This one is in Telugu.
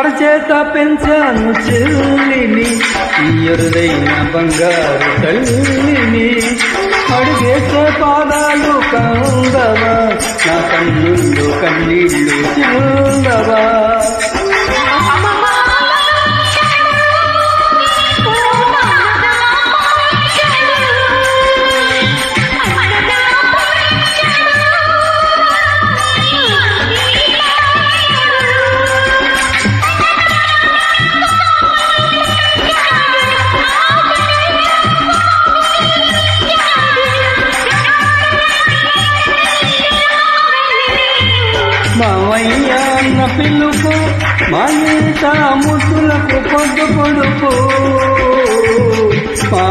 అరచేత పెంచాను చెల్లిని. ఎరుదైన బంగారు తల్లిని. అడిగేసే పాదాలు కందవా. నా కన్నుళ్ళు కన్నీళ్ళు చెందవా వయ్యాన్న పిల్లుకు పిలుపు మా ఇంట ముద్దులకు పొద్దు పొడుపు మా